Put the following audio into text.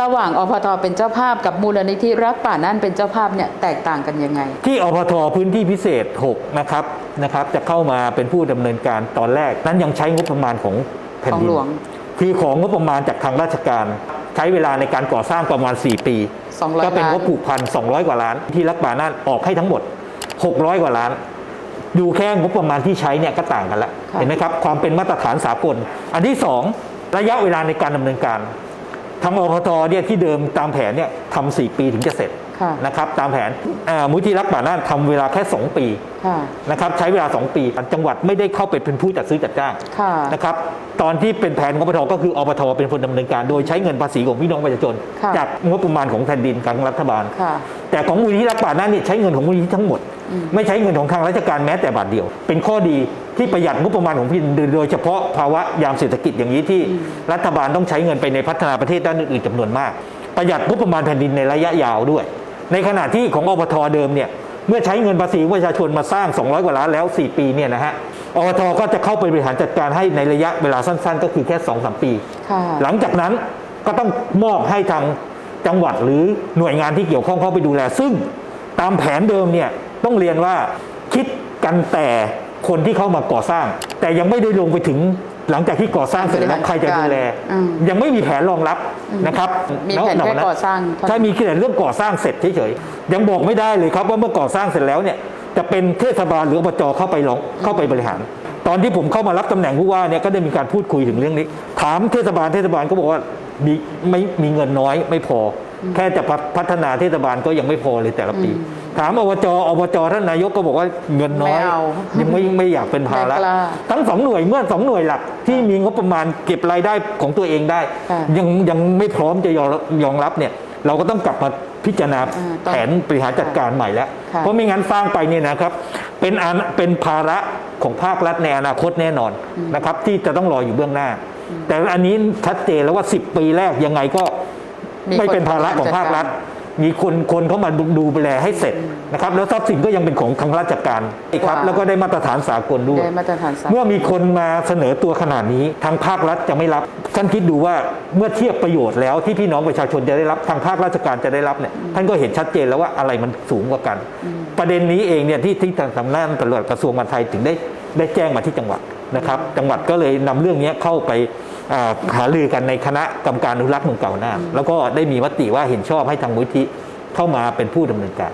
ระหว่างอพทเป็นเจ้าภาพกับมูลนิธิรักป่าน่านเป็นเจ้าภาพเนี่ยแตกต่างกันยังไง ที่อพทพื้นที่พิเศษ 6 นะครับนะครับ จะเข้ามาเป็นผู้ดำเนินการตอนแรก นั้นยังใช้งบประมาณของแผ่นของดินหลวงคือของงบประมาณจากทางราชการใช้เวลาในการก่อสร้างประมาณ 4 ปี200ก็เป็นล้านงบผูกพัน 200 กว่าล้าน ที่รักป่าน่านออกให้ทั้งหมด 600 กว่าล้าน ดูแค่งบประมาณที่ใช้เนี่ยก็ต่างกันแล้วค่ะเห็นไหมครับความเป็นมาตรฐานสากลอันที่ 2 ระยะเวลาในการดำเนินการ ทางอพทเนี่ยที่เดิมตามแผนเนี่ยทำ4ปีถึงจะเสร็จค่ะนะครับตามแผนอ่ามูลที่รักป่าน่านทำเวลาแค่ 2 ปีค่ะนะครับใช้เวลา 2 ปีจังหวัดไม่ได้เข้าไปเป็นผู้จัดซื้อจัดจ้างค่ะนะครับตอนที่เป็นแผนของอปทก็คืออปทเป็นคนดำเนินการ โดยใช้เงินภาษีของพี่น้องประชาชนค่ะจากงบประมาณของแผ่นดินของรัฐบาลค่ะ แต่ของมูลที่รักป่าน่านนี่ใช้เงินของมูลที่ทั้งหมด ไม่ใช้เงินของทางราชการแม้แต่บาทเดียว เป็นข้อดีที่ประหยัดงบประมาณของแผ่นดินโดยเฉพาะภาวะยามเศรษฐกิจอย่างนี้ที่รัฐบาลต้องใช้เงินไปในพัฒนาประเทศด้านอื่นๆจำนวนมาก ประหยัดงบประมาณแผ่นดินในระยะยาวด้วย ในขณะที่ของอปทเดิมเนี่ยเมื่อใช้เงินภาษีของประชาชนมาสร้าง 200 กว่าล้านแล้ว 4 ปีเนี่ยนะฮะอปทก็จะเข้าไปบริหารจัดการให้ในระยะเวลาสั้น ๆ ก็คือแค่ 2-3 ปีค่ะหลังจากนั้นก็ต้องมอบให้ทาง จังหวัดหรือหน่วยงานที่เกี่ยวข้องเข้าไปดูแล ซึ่งตามแผนเดิมเนี่ยต้องเรียนว่าคิดกันแต่คนที่เข้ามาก่อสร้าง แต่ยังไม่ได้ลงไปถึงหลังจากที่ก่อสร้างเสร็จแล้วใครจะดูแลอืมยังไม่มีแผนรองรับนะครับมีแผนแค่ก่อสร้างเท่านั้นใช่มีแค่เรื่องก่อสร้างเสร็จเฉยๆยังบอกไม่ได้เลยครับว่าเมื่อก่อสร้างเสร็จแล้วเนี่ยจะเป็นเทศบาลหรืออบจเข้าไปลองเข้าไปบริหาร ตอนที่ผมเข้ามารับตำแหน่งผู้ว่าเนี่ยก็ได้มีการพูดคุยถึงเรื่องนี้ ถามเทศบาลเทศบาลก็บอกว่า มีไม่มีเงินน้อยไม่พอ แค่จะพัฒนาเทศบาลก็ยังไม่พอเลยแต่ละปี ถามอบจอบจท่านนายกก็บอกว่าเงินน้อยไม่เอายังไม่ไม่อยากเป็นภาระไม่กล้าทั้งสองหน่วยเมื่อสองหน่วยหลัก ที่มีงบประมาณเก็บรายได้ของตัวเองได้ค่ะยังยังไม่พร้อมจะยอมยอมรับเนี่ย เราก็ต้องกลับมาพิจารณาอ่าต้องแผนบริหารจัดการใหม่แล้วค่ะเพราะไม่งั้นสร้างไปเนี่ยนะครับ เป็นอันเป็นภาระของภาครัฐในอนาคตแน่นอนนะครับ ที่จะต้องรออยู่เบื้องหน้า แต่อันนี้ชัดเจนแล้วว่า 10 ปีแรกยังไงก็มีไม่เป็นภาระของคนจัดภาครัฐการมีคนคนเข้ามาดูดูแลให้เสร็จนะครับ แล้วทรัพย์สินก็ยังเป็นของทางราชการอีกครับว้าวแล้วก็ได้มาตรฐานสากลด้วยได้มาตรฐานสากลเมื่อมีคนมาเสนอตัวขนาดนี้ทางภาครัฐจะไม่รับ ท่านคิดดูว่าเมื่อเทียบประโยชน์แล้วที่พี่น้องประชาชนจะได้รับทางภาคราชการจะได้รับเนี่ยท่านก็เห็นชัดเจนแล้วว่าอะไรมันสูงกว่ากัน ประเด็นนี้เองเนี่ยที่ที่ทางสำนักงานตำรวจกระทรวงมหาดไทยถึงได้ได้แจ้งมาที่จังหวัด นะครับ จังหวัดก็เลยนำเรื่องนี้เข้าไปอ่าหารือกันในคณะกรรมการอนุรักษ์เมืองเก่าน่านแล้วก็ได้มีมติว่าเห็นชอบให้ทางมูลที่เข้ามาเป็นผู้ดำเนินการ